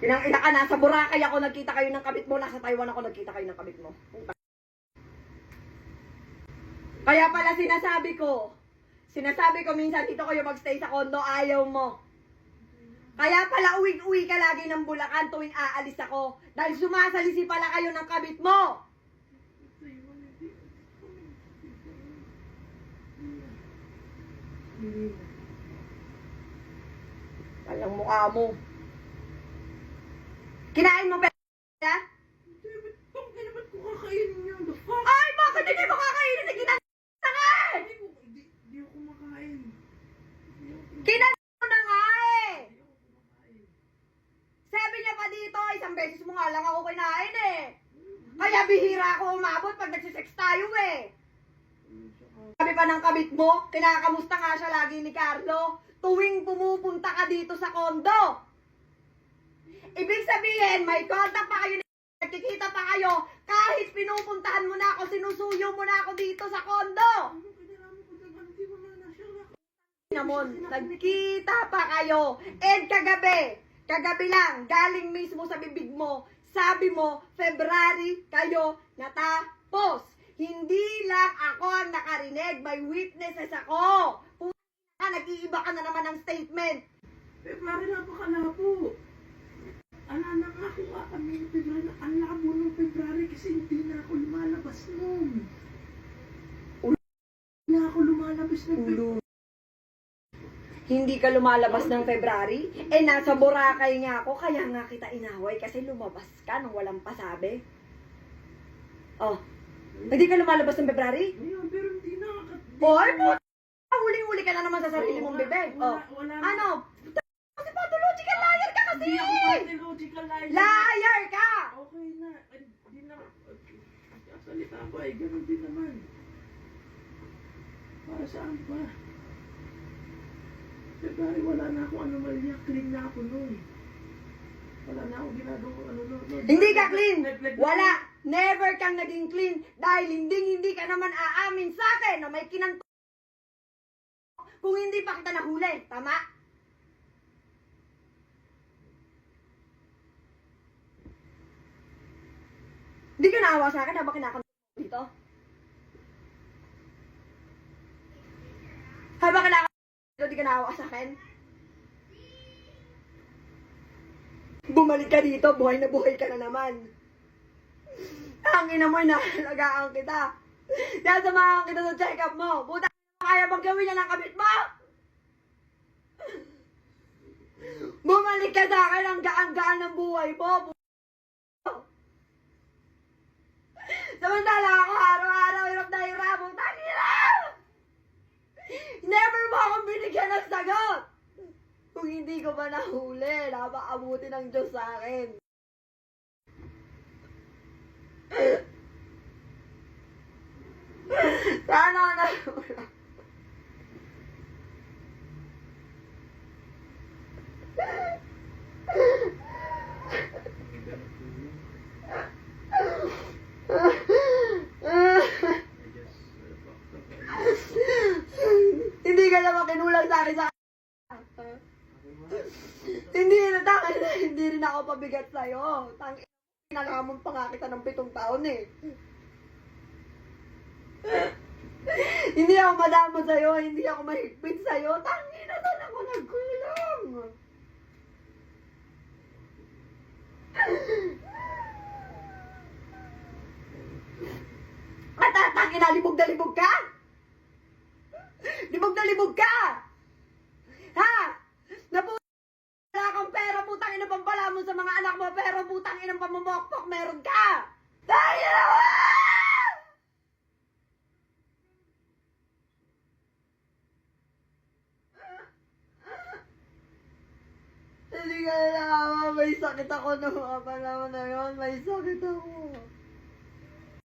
Kinang ina ka, nasa Boracay ako nagkita kayo ng kabit mo, nasa Taiwan ako nagkita kayo ng kabit mo. Kaya pala sinasabi ko, sinasabi ko minsan dito kayo magstay sa kondo, ayaw mo. Kaya pala uwing-uwi ka lagi ng Bulacan tuwing aalis ako. Dahil sumasalisi pala kayo ng kabit mo. Walang mukha mo. Kinain mo pera? Ay, bakit hindi mo kakainin na kinanta ka? Hindi ko, hindi, hindi ako kumakain. Kinanta mo na nga eh. Sabi niya pa dito, isang beses mo nga lang ako kinain eh. Kaya bihira ako umabot pag nagsisex tayo eh. Sabi pa ng kabit mo, kinakamusta nga siya lagi ni Carlo, tuwing pumupunta ka dito sa kondo. Sabihin, may contact pa kayo, nagkikita pa kayo, kahit pinupuntahan mo na ako, sinusuyo mo na ako dito sa kondo. Na. Namon, nagkita pa kayo. And kagabi, kagabi lang, galing mismo sa bibig mo, sabi mo, February kayo natapos. Hindi lang ako ang nakarinig, may witnesses ako. Puta ka, nag-iiba ka na naman ng statement. February napakalabo. Ala na nga ako nga kami ng February. Ang labo ng February kasi hindi na ako lumalabas noon. Hindi na ako lumalabas ng February. Hindi ka lumalabas ng February? Eh, nasa Boracay nga ako, kaya nga kita inaway kasi lumabas ka nang walang pasabi. Oh, hindi ka lumalabas ng February? Ngayon, pero hindi na. Boy, puta! Huling-huli ka na naman sa sarili mong bibig. Oh. Wala, wala. Ano? Kasi pathological liar ka kasi! Hindi ako pathological liar. Liar ka! Okay na. Hindi na. Kasalita ko ay ganun din naman. Para saan pa? February, wala na akong anomalya. Clean na ako noon. Wala na akong ginagawang ano noon. Hindi ka clean! Wala! Never kang naging clean dahil hindi hindi ka naman aamin sa akin na may kinanto kung hindi pa kita nahuli. Tama? Hindi ka naawa sa akin habang kinakanto mo dito? Habang kinakanto dito, di ka naawa sa akin? Bumalik ka dito, buhay na buhay ka na naman. Ang ina mo, nahalagaan kita. Nasamahan kita sa check-up mo. Puta, kaya bang gawin niya ng kabit mo? Bumalik ka sa akin ang gaan-gaan ng buhay mo. Samantala ako, araw-araw, hirap na hirap. Putang ina! Never mo akong binigyan ng sagot. Kung hindi ko ba nahuli, napakabuti ng Diyos sa akin. Sana na. Hindi ka naman kinulang sa akin sa Hindi na tangin na hindi rin ako pabigat sa'yo. Tangin Pinalamon pa nga kita ng pitong taon eh. hindi ako madamo sa'yo, hindi ako mahigpit sa'yo. Tangin na saan ako nagkulang. At ah, tangin na, libog na libog ka? Libog na libog ka? Ha? Napu wala kang pera, putang ina pampala mo sa mga anak mo, pero putang ina pamumokpok, meron ka! Tayo naman! Hindi ka na may sakit ako nung mga panahon na yun, may sakit ako.